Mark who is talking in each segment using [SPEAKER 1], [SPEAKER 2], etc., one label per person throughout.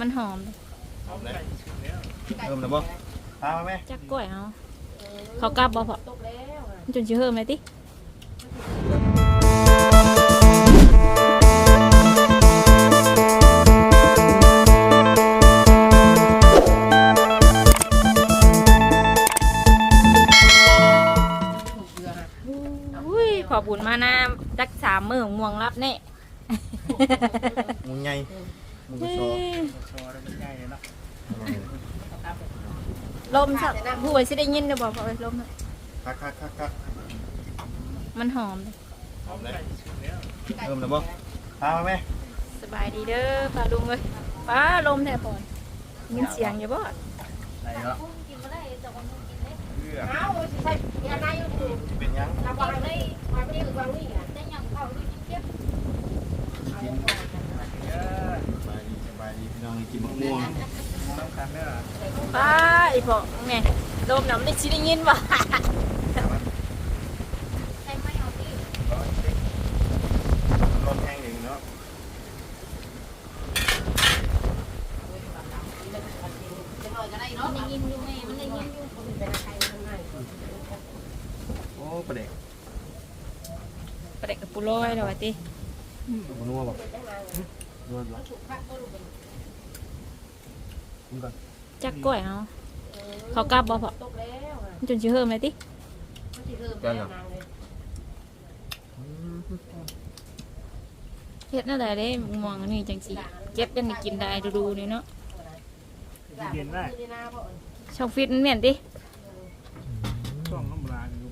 [SPEAKER 1] มันหอม
[SPEAKER 2] เริ่มแล้วบ่ตามมาไหม
[SPEAKER 1] จักกล้วยเอาเขากลับบ่พอมันจนสิเฮิมเลยติ อุ้ยขอบุญมานาจักสามมือง่วงรับแน่
[SPEAKER 2] มึงไง มึงก็
[SPEAKER 1] เฮ้
[SPEAKER 2] โซ่
[SPEAKER 1] ย
[SPEAKER 3] โชว์แล้วมันใหญ่เลยเนาะ
[SPEAKER 1] ลมสักผู้ไว้สิได้ยินเด้อบ่พอเอ้ยลมน่ะ
[SPEAKER 2] คักคักคักคัก
[SPEAKER 1] มันหอม
[SPEAKER 2] เริ่มแล้วบ่ตามมาไหม
[SPEAKER 1] สบายดีเด้อป้าลุงเอ้ยป้าลมแท้พอนยินเสียงอยู่บ่
[SPEAKER 2] ไหนเนาะ
[SPEAKER 4] เอาใช่ยาในอยู่
[SPEAKER 2] เป็นยัง
[SPEAKER 4] ระวังเลยวางนี่วางนี่อะแต่ยังเข้าดูเจ็บ
[SPEAKER 2] กินสบายดีสบายดี พี่น้องกินมะม่วง
[SPEAKER 3] น้ำคันเด้อ
[SPEAKER 1] ป้าไอ้พอไงลมน่ะมันได้สิได้ยินบ่
[SPEAKER 4] ใช่ไม่เอาที่
[SPEAKER 2] ร้อนแห้งหนึ่งเนาะ
[SPEAKER 4] จะหน่อยก็ได้เนาะมันยินอยู่แม่มันยินอยู่เป็นใครมันง่าย
[SPEAKER 2] โอ้ประเด็ก
[SPEAKER 1] ประเด็กกับปูร้อยแล้วว่าติ
[SPEAKER 2] มันนัวบ่นัวบ่
[SPEAKER 4] ถูกพักก็รู้เป็น
[SPEAKER 2] มึง ก่อน
[SPEAKER 1] จักกล้วยเอาเขากลับบ่พอ
[SPEAKER 4] ตกแล้ว
[SPEAKER 1] มันจนสิเฮิมเลยติ
[SPEAKER 4] มันจะเริ่มแล้วนางเลย
[SPEAKER 1] เฮ็ดนั่นแหละเด้ม่วงอันนี้จังสิเก็บจังได้กินได้ดูๆนี่เนาะ
[SPEAKER 3] เย็นได้
[SPEAKER 4] ที่หน้าพ่อ
[SPEAKER 1] ช่องฟิตมันแม่นติ
[SPEAKER 3] ช่วงน้ำลายอยู่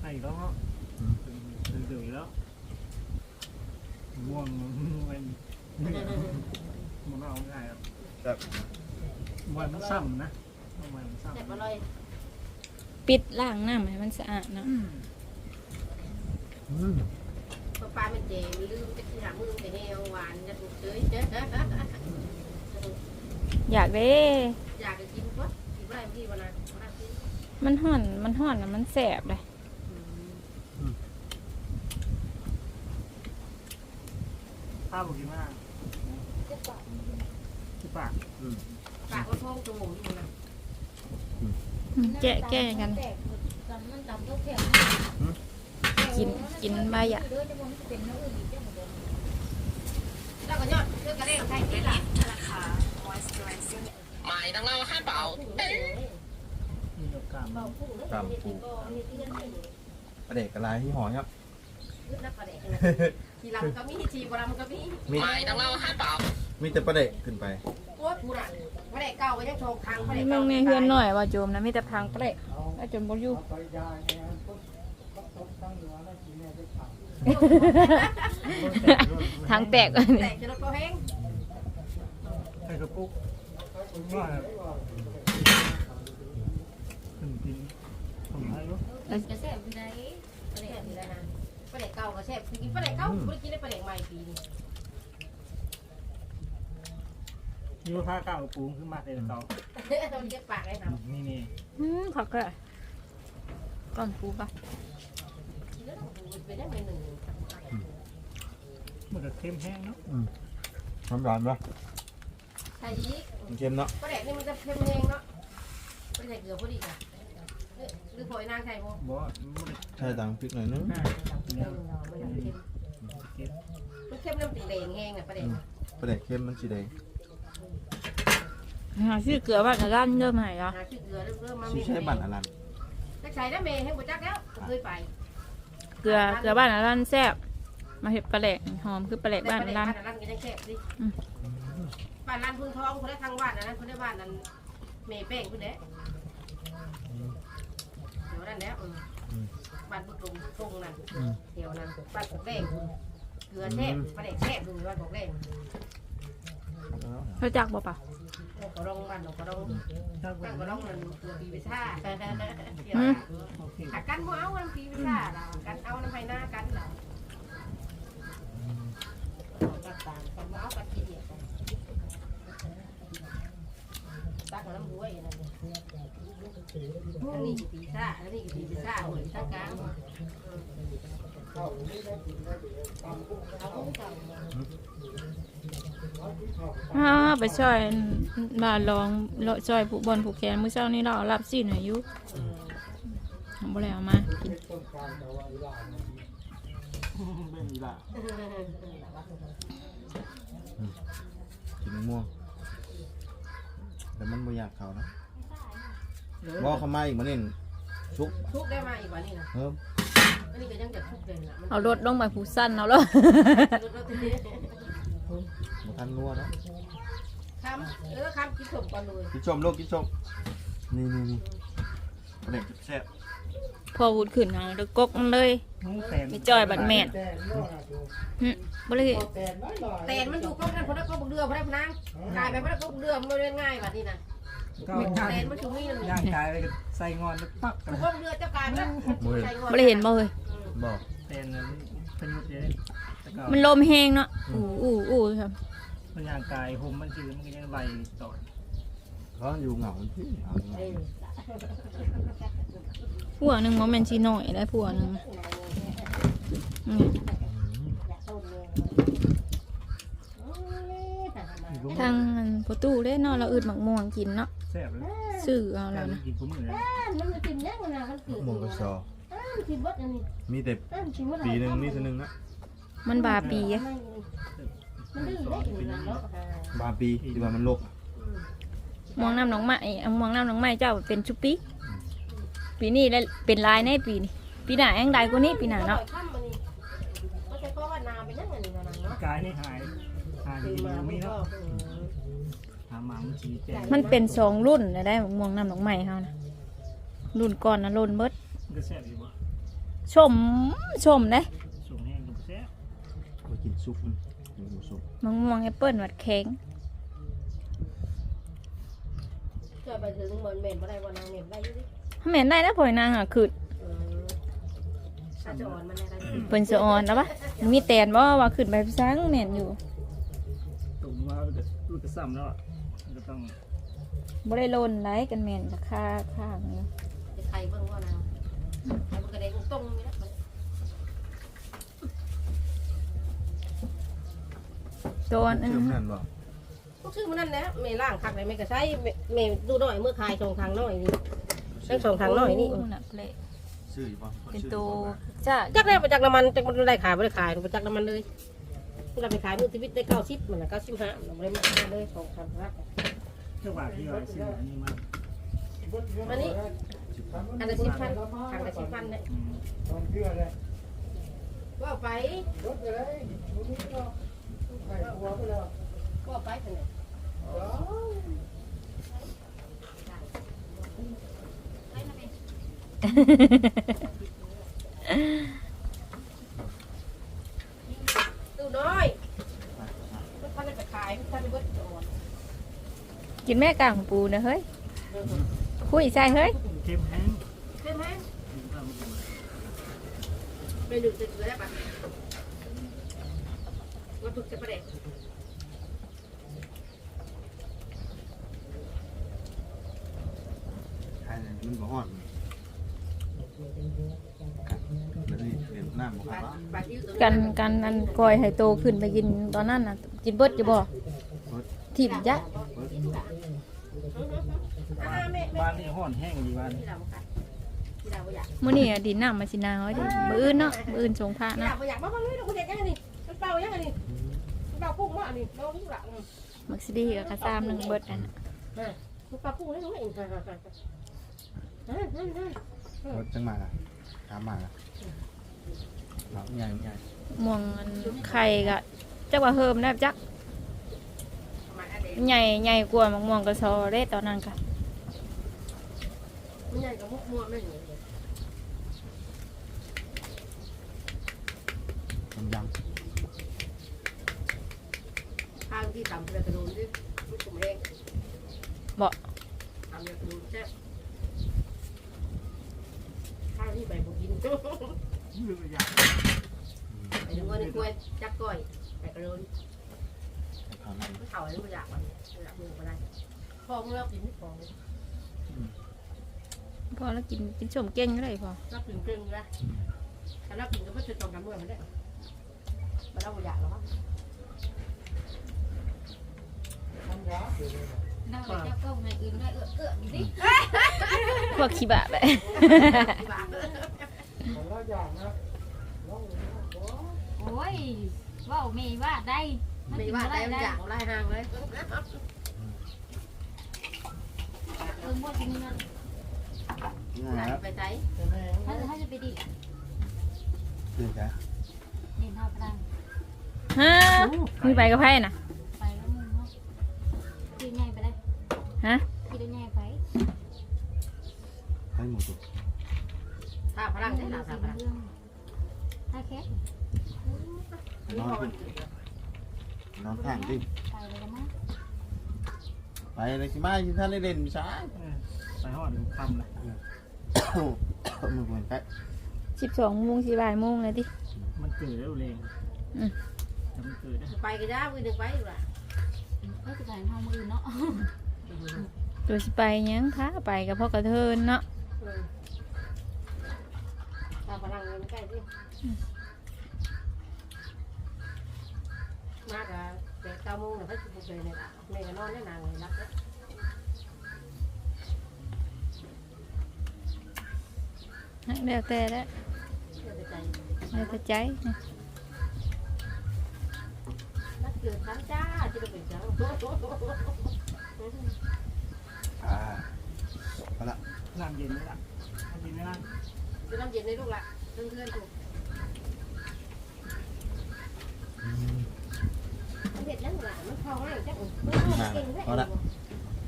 [SPEAKER 3] ให้อีกแล้วเนาะตื่นๆแล้วม่วงมันมันเอาง่ายครับ
[SPEAKER 2] แบบ
[SPEAKER 3] มันมันซ้ำนะมันซ้ำ
[SPEAKER 4] แต่มาเลย
[SPEAKER 1] ปิดล้างน้ำให้มันสะอาดเนาะ
[SPEAKER 4] ปลาเป็นเจลืมจะกินหามือไปแนวหวานจะถูกเฉย
[SPEAKER 1] อยากเด้
[SPEAKER 4] อยากจะกินปะกินอะไรพี่วันนั้นวันนั้นกิน
[SPEAKER 1] มันห่อนมันห่อนน่ะมันแสบเลย
[SPEAKER 3] ข้าวบุกินมาก ที่ปา
[SPEAKER 4] ปากก็ท้องจมูกอยู่นะ
[SPEAKER 1] แก้แก้กัน กินกินใบอะ
[SPEAKER 4] แล้วก็ยอดเลือกกระเด้งใช่ไหมล่ะ
[SPEAKER 5] หมายดั
[SPEAKER 3] งเราห้าเป่า
[SPEAKER 2] ตตามปูประเด็กอะไรที่หอยครับ
[SPEAKER 4] ที่ลำก็มีที่บรำก็มีห
[SPEAKER 2] มา
[SPEAKER 5] ยดังเราห้าเป่า
[SPEAKER 2] มีแต่ประเด็กขึ้นไป
[SPEAKER 4] โอ้ยกูน่ะกระเด้งเก่าก็ยังโชว์ทางกระเด้ง
[SPEAKER 1] มึ
[SPEAKER 4] เก่าง
[SPEAKER 1] ในเฮือนหน่อยว่าโจมนะมีแต่พังเปรกแล้วจนบ่อยู่ ทางแตกอัน
[SPEAKER 4] แต่
[SPEAKER 1] นี้
[SPEAKER 4] จะรถก็แห้ง
[SPEAKER 3] ให้กระปุกว่าขึ้นกินผมให้ลูก
[SPEAKER 4] จะแซ่บอยู่ไหนกระเด้งอยู่แล้วนะกระเด้งเก่าก็แซ่บกินกระเด้งเก่าไม่ได้กินได้กระเด้งใหม่ปีนี้
[SPEAKER 3] นี่ว่าผ้าก้าวปูขึ้นมาเลยเขา
[SPEAKER 4] ตอนเจ็บปากเลยครับ
[SPEAKER 3] นี่นี่
[SPEAKER 1] อืมผักก็ก่อนปูปะ
[SPEAKER 4] เป็นได้เป็นหนึ่ง
[SPEAKER 3] มันก็เค็มแห้งเนาะ
[SPEAKER 2] น้ำร้อนปะ
[SPEAKER 4] ใช่ยี
[SPEAKER 2] มันเค็มเนาะ
[SPEAKER 4] กระเด้งนี่มันจะเค็มแห้งเนาะไม่ใช่เกลือพอดีค่ะหรือพอยนางใช่บ่
[SPEAKER 3] บอกว่ามัน
[SPEAKER 2] ใช่ตังพริกหน่อยนึง
[SPEAKER 3] เนี่ย
[SPEAKER 4] มันเข้มน้ำตีแดงแห้งอะประเด็น
[SPEAKER 2] ประเด็กเค็มมันสีแดง
[SPEAKER 1] หาชื่อเกลือบ้านกับร้านเริ่มไหนอะ
[SPEAKER 4] หาชื่อเกลือเริ่มมา
[SPEAKER 2] ชื่อใช้บัตรอลัน
[SPEAKER 4] ถ้าใช้ได้เมย์ให้บุจักแล้วเคยไป
[SPEAKER 1] เกลือเกลือบ้านกับร้านแซ่บมาเห็ดปลาแหลกหอมคือปลาแหลกบ้าน
[SPEAKER 4] บ้าน
[SPEAKER 1] ร้าน
[SPEAKER 4] ร้านก็ยังแคบดิบ้านร้านพึ่งทองคนได้ทางบ้านนั้นคนได้บ้านนั้นเมย์แป้งคุณเด้เดี๋ยวนั่นแล้วบ้านบุตรงตรงนั้นเดี๋ยวนั้นบ้านกกแดงเกลือแซ่บประเด็นแซ่บดูบ้านกกแดง
[SPEAKER 1] เขาจักบ่ปะ
[SPEAKER 4] กระดองบ้านกระดอง
[SPEAKER 3] ถ้าเป็
[SPEAKER 4] บ้าน
[SPEAKER 3] น
[SPEAKER 4] กระดองมันเกลือปีวิซ่า
[SPEAKER 3] โอเค
[SPEAKER 4] หักกันบ่เอากันปีวิซ่าเรากันเอาน้ำไผ่หน้ากันเรากันต่างกันบ่เอากันทีเดียวกันตักน้ำบัวอย่างนั้นอันนี้กี่ปีซ่าอันนี้กี่ปีซ่าหัวซ่ากลางเอา เก่า
[SPEAKER 1] อ่าไปช่วยบาลองเลาะช่วยผู้บอลผู้แขนมื้อเช้านี้เราเอารับสินให้อยู่บ่ได้เอามากิน
[SPEAKER 3] ไม่มีละ
[SPEAKER 2] กินมะม่วงแต่มันบ่อยากเขานะบอกเขามาอีกมาเน่นชุก
[SPEAKER 4] ทุกได้มาอีกวันนี้นะ
[SPEAKER 2] เพิ่ม
[SPEAKER 4] อันนี้ก็ยังจะทุกเลยนะมัน
[SPEAKER 1] เอารถลงไปผู้สั้นเอาแล้ว
[SPEAKER 2] บ่ทันนัวนะ
[SPEAKER 4] คำเออคำกินสมก่อนเลย
[SPEAKER 2] กินชมลูกกินชมนี่นี่นี่เด็กแซ่บ
[SPEAKER 1] พอวุดขึ้นเอาแล้วกกมันเลย
[SPEAKER 3] น้องแตน
[SPEAKER 1] มีจอยบัดแม่นหึบ่ได้
[SPEAKER 4] แต่มันอยู่ก็นั่นคนนั้นก็บุกเรือพนักนางกลายไปพนักก็บุกเรือมันไม่ได้ง่ายแบบนี้นะ
[SPEAKER 3] ก็
[SPEAKER 4] แต่มันถึงมีนั่น
[SPEAKER 3] ย่างกายไปก็ใส่งอนแล้วปักกัน
[SPEAKER 4] ก็เรือเจ้ากลายนะใส่งอน
[SPEAKER 1] บ่ได้เห็นบ่เฮ้ย
[SPEAKER 2] บอก
[SPEAKER 3] แตนนั้นเป็นยุทธ์เยอะ แต่ก็
[SPEAKER 1] มันลมแห้งเนาะอู้อู้อู้ครับ
[SPEAKER 3] มันย่างกายห่มมันจืดมันก็ยังไหลต่อ
[SPEAKER 2] เขาอยู่เหงาที่เอาเหงา
[SPEAKER 1] พวกหนึงบ่แม่นสิน้อยได้พวกหนึงอืมทางอันประตูเด้เนาะเราอึดหมักม่วงกินเนาะ
[SPEAKER 3] แซ่บเลย
[SPEAKER 1] ซื้อเอา
[SPEAKER 3] แซ่
[SPEAKER 1] แล้
[SPEAKER 3] บ
[SPEAKER 1] วนะ
[SPEAKER 3] กินกุ้งมือเลย
[SPEAKER 4] มันกินยังไงมันกิน
[SPEAKER 2] ม่วงกระซอ
[SPEAKER 4] กินวัดอันนี้
[SPEAKER 2] มีแต่ปีหนึงมีเท่านึงนะ
[SPEAKER 1] มันบาปีอะ
[SPEAKER 4] มันดื้อได้อยู่นะเนาะ
[SPEAKER 2] บาปีที่ว่ามันลกอะ
[SPEAKER 1] ม่วงน้ำหนองไม้เอาม่วงน้ำหนองไม้เจ้าเป็นชุบปีปีนี้แล้วเป็นลายในปีนี้ปีหน้ายังได้กว่านี้ปีหน้าเนาะ
[SPEAKER 4] ข้ามมันนี่ก็จะก็ว่านาไปนั่งอันนี้นะเนาะ
[SPEAKER 3] กายนี่หายหาย
[SPEAKER 4] คือ
[SPEAKER 3] ดี
[SPEAKER 4] มา
[SPEAKER 3] มี
[SPEAKER 4] ไม่
[SPEAKER 3] เนาะ
[SPEAKER 4] ก็
[SPEAKER 3] หาหมามันชี้แจง
[SPEAKER 1] มันเป็นสองรุ่นนะได้ม่วงน้ำหนองไม้เฮานะรุ่นก่อนนะรุ่นเบิด
[SPEAKER 3] มันก็แซ่บอยู่บ่
[SPEAKER 1] ชมชมเด้
[SPEAKER 3] สูงแห้งกับแซ่บ
[SPEAKER 2] ไปกินซุปมันกินหมูซุป
[SPEAKER 1] มะม่วงแอปเปิ้ลหวัดแข็ง
[SPEAKER 4] จะไปถึงเหมือนเมนบ่ได้ว่านางเมนได้อยู่ดิ
[SPEAKER 1] ถ้าแม่นได้แล้วพอยนางอะคือ
[SPEAKER 4] ถ้าจะอ่อนมันได้
[SPEAKER 1] เพิ่นสะออนแล้วปะมีแตนบ่ว่าขึ้นไปซังแม่นอยู่
[SPEAKER 3] ตุ่มว่ามันก็มันก็ซ้ำแล้วอะมันก็ต้อง
[SPEAKER 1] บ่ได้โลนไหลกันแม่นราคาข้างนี้
[SPEAKER 4] จะใครเบิ่งว่านางใครมันกระเด็นตรงนี่นะ
[SPEAKER 1] โดนอัน
[SPEAKER 2] เชื่อมนั่นบ่
[SPEAKER 4] พวกชื่อมันนั่นแหละเมล่างคักเลยเมก็ใช้เมดูหน่อยเมื่อคายสองทางหน่อยนี่ทั้งสองทางหน่อยนี่
[SPEAKER 1] โน่ะเละ
[SPEAKER 2] ชื่ออยู่บ่
[SPEAKER 1] เป็น
[SPEAKER 2] ชื่อ
[SPEAKER 1] ตั
[SPEAKER 2] อยู่
[SPEAKER 1] ว
[SPEAKER 2] บ่
[SPEAKER 1] จ้า
[SPEAKER 4] จักได้มาจากน้ำมันจักมันได้ขายไม่ได้ขายมาจากน้ำมันเลยเราไปขายมือชีวิตได้เก้าสิบมันนะเก้าสิบห้าเราไม่ได้มาเลยสองพันห้า
[SPEAKER 3] เจ้าบ่าวที่ว่าซื้ออันนี้มา
[SPEAKER 4] อันนี้อันละสิบพันทางละสิบพันเนี่ย
[SPEAKER 3] อืม
[SPEAKER 4] ว่าไป ว่าไปเถอะตู้น้อยมันพันไปขายมันพันไปเบิดโดน
[SPEAKER 1] กินแม่กลางปูนะเฮ้ย คุยใส่เฮ้ย
[SPEAKER 3] เข้มแห้ง
[SPEAKER 4] ใช่ไหม
[SPEAKER 3] กินข้าวมันก็
[SPEAKER 4] ไปดูตึกเลยได้ปะ ว่าถูกจะประเด็น
[SPEAKER 2] ใช่มันบ่ฮ้อนแล้วนี่เรียนน้ำบ่ครับว่า
[SPEAKER 4] บาดยิ้วตัว
[SPEAKER 1] กันกันอันกอยให้โตขึ้นไปกินตอนนั้นน่ะ กินเบิดจะบ่ถิ่มจ้ะ
[SPEAKER 3] บ้านนี่ห่อนแห้งดีบ้าน
[SPEAKER 4] ที่เราขายที่เราอยาก
[SPEAKER 1] มื้อนี้อะดินน้ำมาสินาเฮ้ยดิมื้ออื่นเนาะมื้ออื่นสงพระ
[SPEAKER 4] ที่
[SPEAKER 1] เนาะ
[SPEAKER 4] เราอยากมาบ้างเลยเราคนเด็กยังไงนี่มันเป่ายังไงนี่ มันเป่าพุ่งมาอันนี้เราที่หลัง
[SPEAKER 1] มักสิดีกับกระซามหนึงเบิดอันน่ะ
[SPEAKER 4] มันเป่าพุ่งได้ไหมฮ่าฮ่าฮ่าฮ่าฮ่าร
[SPEAKER 2] ถจังมาอะตามมาอะเราใหญ่ใหญ่
[SPEAKER 1] ม่วงอันไข่ก็จักว่าเฮิมได้จัก
[SPEAKER 4] มาอันเด็ก
[SPEAKER 1] ใหญ่ใหญ่กว่ามะม่วงกระซอเด้ตอนนั้นค่ะ
[SPEAKER 4] มันใหญ่กับมุกมัวไม่เหมือน
[SPEAKER 2] มันยัง
[SPEAKER 4] ทางที่ต่ำกระโดดดิลูกผมเอง
[SPEAKER 1] บ่
[SPEAKER 4] ทำกระโดดแซ่บทางที่ใบบุกิน
[SPEAKER 3] ลืมอยาก
[SPEAKER 4] ไอ้หนูว่าในกล้วยจักก้อยแต่กระโดด
[SPEAKER 2] ให้เขานั่ง
[SPEAKER 4] มันเข่าไอ้หนูอยากมันอยากมือมาได้พอเมื่อกินไม่พอ
[SPEAKER 2] อืม
[SPEAKER 1] พอแล้วกินกินชมเก่งก็ได้พอ
[SPEAKER 4] รับกินเก่งเลยถ้ารับกินก็ไม่จะตรงกันเมื่อมันได้มาเราอยากหรอ
[SPEAKER 6] นั่งไปเจ้าก็ในอื่นได้เอื้อเอื้อดิ
[SPEAKER 1] พวกขี้บาปไป
[SPEAKER 6] โอ้ยว่าเมย์ว่าได้
[SPEAKER 4] ไม่ว่าได้มันอยากเอาไล่ห่างเลย
[SPEAKER 6] เออมดนี่นั่น
[SPEAKER 4] ไหนไปใจ
[SPEAKER 6] ถ้าถ้าจะไปดิ
[SPEAKER 2] ตื่นจ้ะ
[SPEAKER 6] เดินเท่าพลัง
[SPEAKER 1] ฮะมึงไปกับไพ่น่ะ ฮะ
[SPEAKER 6] ขี่ได้ง่ายไป
[SPEAKER 2] ให้หมูตุก
[SPEAKER 4] ถ้าพลังได้หนาถ้าพลัง
[SPEAKER 6] ถ้าแค่
[SPEAKER 2] นอนขึ้นนอนข้างดิ
[SPEAKER 6] ไปเลยกันมั้ง
[SPEAKER 2] ไปเลยสิมาสิท่านได้เล่นช้า
[SPEAKER 3] ใส่หอดคำเลย
[SPEAKER 2] มือเหมือนกัน
[SPEAKER 1] สิบสองโมงสิบ่ายโมงเลยดิ
[SPEAKER 3] มันเกิดแล้วเลง
[SPEAKER 1] อืม
[SPEAKER 3] แต่มันเกิดนะ
[SPEAKER 4] ไปก็ได้มือหนึ่งไปอยู่ละ
[SPEAKER 6] ก็จะถ่ายห้องมือเนาะ
[SPEAKER 1] ตัวสิไปยังพาไปกับพ่อกระเทินเนาะ
[SPEAKER 4] ถ้าพลังเงินใกล้ที่มากอะแต่เก้าโมงเนี่ยเขาจะไปเนี่ยละแม่ก็นอนได้นานเลยรักแล้ว
[SPEAKER 1] แล้วแต่แล้ว
[SPEAKER 4] เชื่อใจ
[SPEAKER 1] แล้วแต่ใจ
[SPEAKER 4] นักเกิดทั้งจ้าที่เราเป็นเจ้า
[SPEAKER 2] อ่าเอาละ
[SPEAKER 3] น้ำเย็นไหมล่ะน้ำเย็นไหมล่ะ
[SPEAKER 4] จะน้ำเย็นในลูกละเพื่อนเพื่อนถูกมันเห็ดแล้วหลานมันเข้าให้จ้าเก่งได้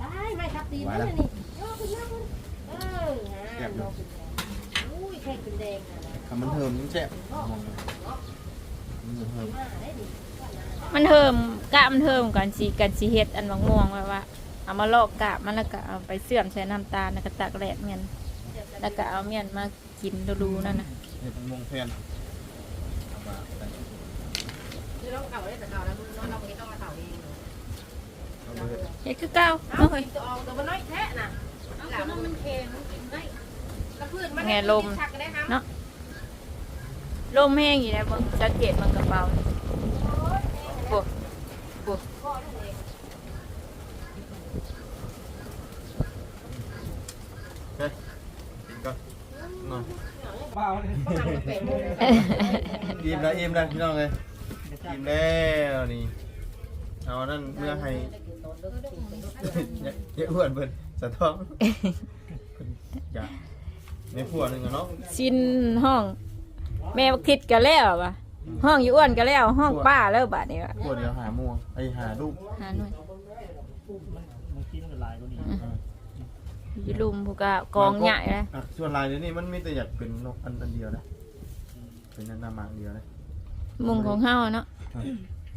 [SPEAKER 4] ได้ไม่ทับตีมันนี่โอ้คุณแม่คุณเออฮะอุ้ยแค่เป็นแดงนะ
[SPEAKER 2] คำมันเทิมยิ่งแซ่บมองเลยมันเทิม
[SPEAKER 4] มาได้ดิ
[SPEAKER 1] มันเทิมกะมันเทิมกันสิกันสิเฮ็ดอันบางม่วงไว้ว่า เอามาลอกกะมันแล้วก็เอาไปเสื่อมใส่น้ำตาลแล้วก็ตักแหลกเมียนแล้วก็เอาเมียนมากินดูๆนั่นน่ะ
[SPEAKER 2] เห็ดมงแฟนเอามาแต่
[SPEAKER 4] คือเราเก่าได้แต่เก่าแล้วน้องเราไม่ต้องมาเก่าเอง
[SPEAKER 2] เอาไปเฮ็ด
[SPEAKER 1] เฮ็ดคือเก่า
[SPEAKER 4] เอา
[SPEAKER 1] เนาะ
[SPEAKER 4] ไป
[SPEAKER 1] เฮ้ย
[SPEAKER 4] ตัวออกตัวมันน้อยแท้น่ะ
[SPEAKER 6] เอาคนนั้นมันเค็มกินได้
[SPEAKER 4] กระพืนมันชักกันได้ครับ
[SPEAKER 1] ลมแห้งอยู่แล้วเบิ่งสังเกตมันกระเป๋าโอ้โอ้
[SPEAKER 2] กินก่อนนอน
[SPEAKER 3] เปล่าเลย
[SPEAKER 4] ต้องทำเป็นเลย
[SPEAKER 2] อิ่มแล้วอิ่มแล้วพี่น้องเลยอิ่มแล้วนี่เอานั่นเมื่อให้อย่าอย่าอ้วนเพิ่นสะท้องเพิ่นอยากในผัวหนึงอะเนาะ
[SPEAKER 1] ชินห้อง แม่บักทิดก็แล้วว่ะห้องอยู่อ้วนก็แล้ว ห้องป้าแล้วบัดนี้ว่ะ
[SPEAKER 2] ผัวเดียวหาม่วงไอ้หาลูก
[SPEAKER 1] หาหน่อย
[SPEAKER 3] มันกินกันลายก็ดี
[SPEAKER 1] อยู่ลุมพวกก็กองใหญ่เลย
[SPEAKER 2] อะส่วนลายเดี๋ยวนี้มันมีแต่อยากเป็นนกอันอันเดียวนะเป็นอันหน้าหมางเดียวนะ
[SPEAKER 1] มุงของเฮาเนาะ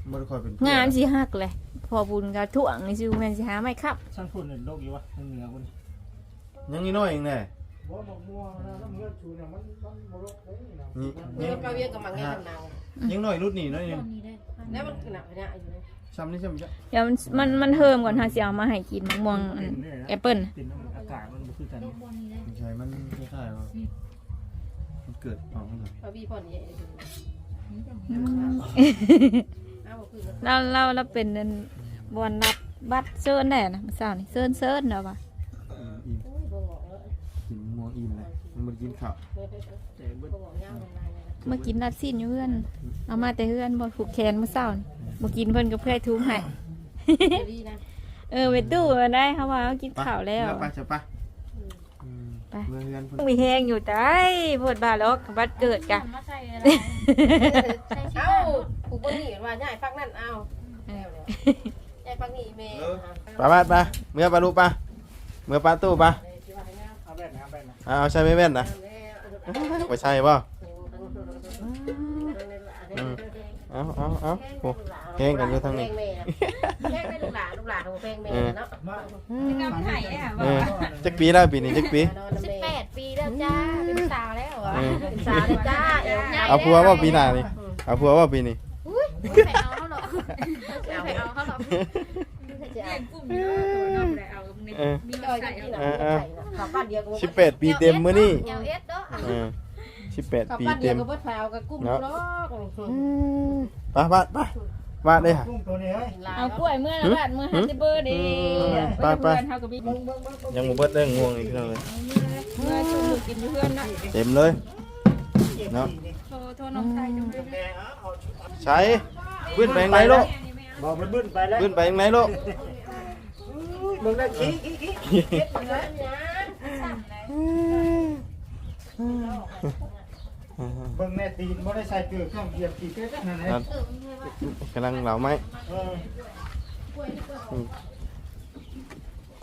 [SPEAKER 2] ไม่ได้คอยเป็น
[SPEAKER 1] งานสิฮักเลย พอบุญก็ถ่วงนี่สิแม่นสิหาไม่ครับ
[SPEAKER 3] ช่างฝุ่นเห็นโลกอยู่วะทางเหนือคน
[SPEAKER 2] ยังนี่น้อยเองแน่
[SPEAKER 3] บ่บอกม่วงนะน้ำเลือดชูเนี่ยมันมันบ่ลกเลยนะ
[SPEAKER 2] นี่
[SPEAKER 4] เรื่องกระเวียนกับมังเงี้ยนาว
[SPEAKER 2] ยังน้อยรุ่นนี้น้อยหนึง
[SPEAKER 6] นี่ได้
[SPEAKER 4] แล้วมันหนักเนี่ยอยู่เลย
[SPEAKER 2] ซ้ำนี่ซ้ำจ้ะ
[SPEAKER 1] เดี๋ยวมันมันมันเฮิมก่อนหาสิเอามาให้กินมะม่วงอันแอปเปิ้ล
[SPEAKER 3] ติดน้ำอา กาศมันบ่คือกัน
[SPEAKER 6] ลงบนนี่ได้
[SPEAKER 2] ไม่ใช่มันคล้ายๆว่ามันเกิดออกมาเลย
[SPEAKER 4] พอพี่พ่อนี่
[SPEAKER 1] อืม
[SPEAKER 4] อ้าวคือ
[SPEAKER 1] เราเราเราเป็นอันบอนรับบัตรเซิร์นแน่นะมื้อเช้านี่เซิร์นเซิร์นเนาะว่ะ
[SPEAKER 2] อิ่ม
[SPEAKER 4] โอ้ยบ่บอกแล้ว
[SPEAKER 2] กินม่วงอิ่มเลยมันบ่ได้กินข้าว
[SPEAKER 3] แต่เบิด
[SPEAKER 4] บ่บอกเงาเลย
[SPEAKER 1] เมื่อกินรับสิ้นอยู่เพื่อน เอามาแต่เพื่อนบ่ผูกแขนมื้อเช้านี่บ่กินเพิ่นก็เพื่อทุ้มให้
[SPEAKER 4] ดีนะ
[SPEAKER 1] เออไปตู้มาได้เขาว่าเขากินข้าวแล้ว
[SPEAKER 2] ไปจะไป
[SPEAKER 1] ไป
[SPEAKER 2] เมื่อเฮือนเพิ่น
[SPEAKER 1] ต้องมีแหงอยู่แต่พดบาล็อกบัดเกิดกะ
[SPEAKER 6] มาใส่อะไรใส่ชิ้น
[SPEAKER 4] เอ้าผู้บนี่ว่าใหญ่ฟักนั่นเอาใหญ่ฟักนี่เมย์
[SPEAKER 2] ไปไปไปเมื่อปลาลูกปะเมื่อปลาตู้ปะ
[SPEAKER 3] เอาแว่นนะเอาแว่นนะ
[SPEAKER 2] เอาเอาใช่ไหมแม่นนะไปใช่ป่ะ เอาเอาเอาโอ้แห้งกันอยู่ทางนี้
[SPEAKER 4] แห้งได้ลูกหลานลูกหลานของเพลงเมย์เนาะ
[SPEAKER 3] มา
[SPEAKER 6] กำไข่เนี่ย
[SPEAKER 2] เออจักปีแล้วปีนี้จักปี
[SPEAKER 6] สิบแปดปีแล้วจ้าเป็นสาวแล้วเหรอ
[SPEAKER 2] เออ
[SPEAKER 4] สาวเลยจ้าเอว
[SPEAKER 2] เอาผัวว่าปีหน้านี่เอาผัวว่าปีนี้
[SPEAKER 6] ไม่เอาเขาหรอกไม่เอาเขาหรอก
[SPEAKER 4] จะ
[SPEAKER 2] เออ
[SPEAKER 4] มีอ้อยกันที่ไหนข้าวปั้นเดียวกับ
[SPEAKER 2] สิบแปดปีเต็มมื้อนี้
[SPEAKER 6] เอลเอสเด้อ
[SPEAKER 2] เออ สิบแปด
[SPEAKER 4] ข้าว
[SPEAKER 2] ปี
[SPEAKER 4] ปั้นเดี
[SPEAKER 2] เต็
[SPEAKER 4] ยว
[SPEAKER 2] ม
[SPEAKER 4] กับเบิดพาวกับกุ้งลอก
[SPEAKER 2] ไปไปไปมาเลยค่ะ
[SPEAKER 3] กุ้งตัวนี้เฮ้ย
[SPEAKER 1] เอากล้วยเมื่อละบาทเมื่อฮัตติเบอร์ดี
[SPEAKER 2] ไปไป
[SPEAKER 1] เพื่อนเฮากับพี่
[SPEAKER 2] ยังบ่เบิดได้ง่วงอีกแล้วเลย
[SPEAKER 1] เมื่อชูมือกินอยู่เพื่อนนะ
[SPEAKER 2] เต็มเลยเนาะ
[SPEAKER 1] โทรโทรน้องชายจังเลย
[SPEAKER 3] แม่เอา
[SPEAKER 2] ใช้ขึ้นไปยังไงลูก
[SPEAKER 3] บอกมันบึ้นไปแล้ว
[SPEAKER 2] ขึ้นไปยังไงลูก
[SPEAKER 3] มึงได้ขี้ขี้ขี้ เบิ่งแม่ตีนบ่ได้ใส่เกลือเครื่องเทียมขี้เป็ดนั่นแหละ
[SPEAKER 2] นั่นกำลังเหลาไหม
[SPEAKER 3] เออ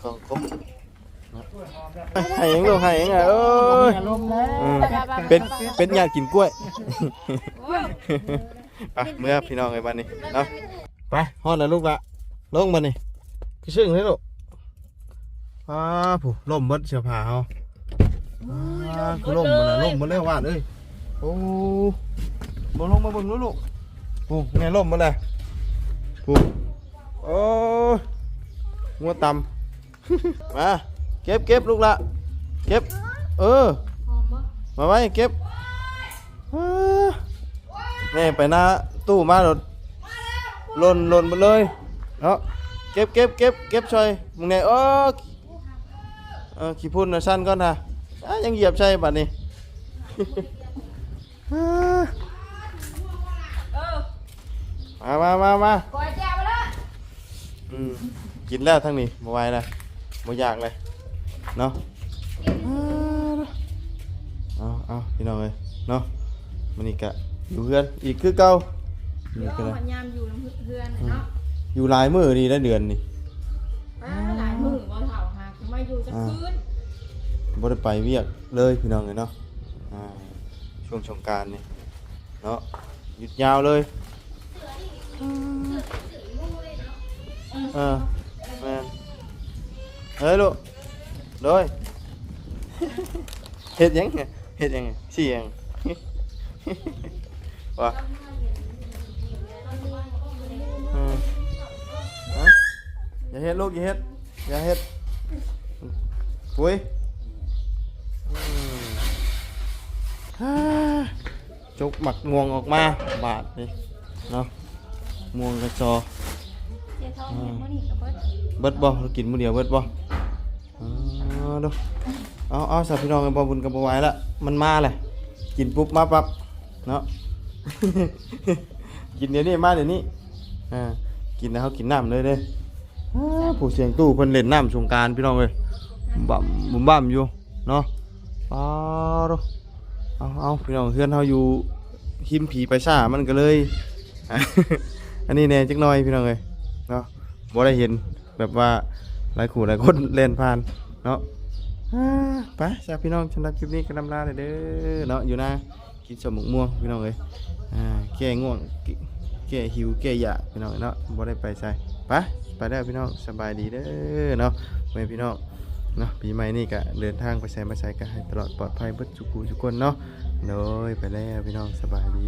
[SPEAKER 2] ก็คมให้ยังลูกให้ยังไงเอ้ย
[SPEAKER 3] อารมณ์แล้ว
[SPEAKER 2] อืมเป็นเป็นญาติกินกล้วยไปเมื่อพี่น้องไอ้บ้านนี้เนาะไปฮอดแล้วลูกละลงมานี่คือชื่อให้ลูกอ้าผู้ล่มเบิดเสื้อผ้าเฮาอ้าคือล่มมันน่ะล่มมันเลยว่านเอ้ย โอ้บ่ลงมาบิ่งลูกผู้แม่ล่มมาเลยผู้โอ้ยงัวต่ำ มาเก็บเก็บลูกละเก็บ เออ มาไว้เก็บอ้าแม่ไปหน้าตู้มาหลดหล่นหล่นหมดเลยเนาะเก็บเก็บเก็บเก็บช่วยมึงเนี่ยเออเออขี้พุ่นนะสั้นก่อนนะอะยังเหยียบใช่บัดนี้ มามามามา
[SPEAKER 6] ก่อยแจ้วแล้ว
[SPEAKER 2] อืมกินแล้วทั้งนี้มาไหวเลยมาอยากเลย เนาะเอาเอาพี่น้องเลยเนาะมันนี่กะอยู่เพื่อนอีกคือเก่าอยู่กันเลย
[SPEAKER 1] พยายามอยู่เพื่อนเนาะ
[SPEAKER 2] อยู่หลายมือดีได้เดือนนี่
[SPEAKER 1] หลายมือบ่เฒ่าหากมาอยู่จะคืน
[SPEAKER 2] บ่ได้ไปเวียกเลยพี่น้องเลยเนาะอ่า ช่วงสงกรารนี่เนาะหยุดยาวเลยเออแม่นเฮ้ยลูกโดยเฮ็ดหยังไงเฮ็ดหยังไงสิหยังว่าอืมฮะอย่าเฮ็ดลูกอย่าเฮ็ดอย่าเฮ็ดปุ้ย จกหมักม่วงออกมาบาดนี่เนาะม่วงกระจอ
[SPEAKER 1] เจ๊ทองเห็นบ่นี่ก็เบิด
[SPEAKER 2] เบิดบ่เรากินมื้อเดียวเบิดบ่อ๋อดูเอาเอาสับพี่น้องกันบ่บุญกับบ่ไหวละมันมาแหละกินปุ๊บมาปั๊บเนาะกินเดี๋ยวนี้มาเดี๋ยวนี้อ่ากินแล้วเขากินน้ำเลยเด้อ้าผู้เสียงตู้เพิ่นเล่นน้ำสงกรารพี่น้องเอ้ยบ่ำบุ่มบ่ำอยู่เนาะป้าด เอาเอาพี่น้องเพื่อนเขาอยู่หิมผีไปซ่ามันก็เลย อันนี้แน่จักหน่อยพี่น้องเอ้ยเนาะบ่ได้เห็นแบบว่าหลายขู่หลายคนเล่นผ่านเนาะไปจ้าพี่น้องสำหรับคลิปนี้ก็นำลาเลยเด้อเนาะอยู่นะกินสมหมกม่วงพี่น้องเอ้ยอ่าแก้ง่วงแก้หิวแก้อยากพี่น้องเนาะบ่ได้ไปใส่ไปไปแล้พี่น้องสบายดีเด้อเนาะไปพี่น้อง เนาะปีใหม่นี่ก็เดินทางไปใช้มาใช้ก็ให้ตลอดปลอดภัยเบิดจุกูจุกคนเนาะโดยไปแล้วพี่น้องสบายดี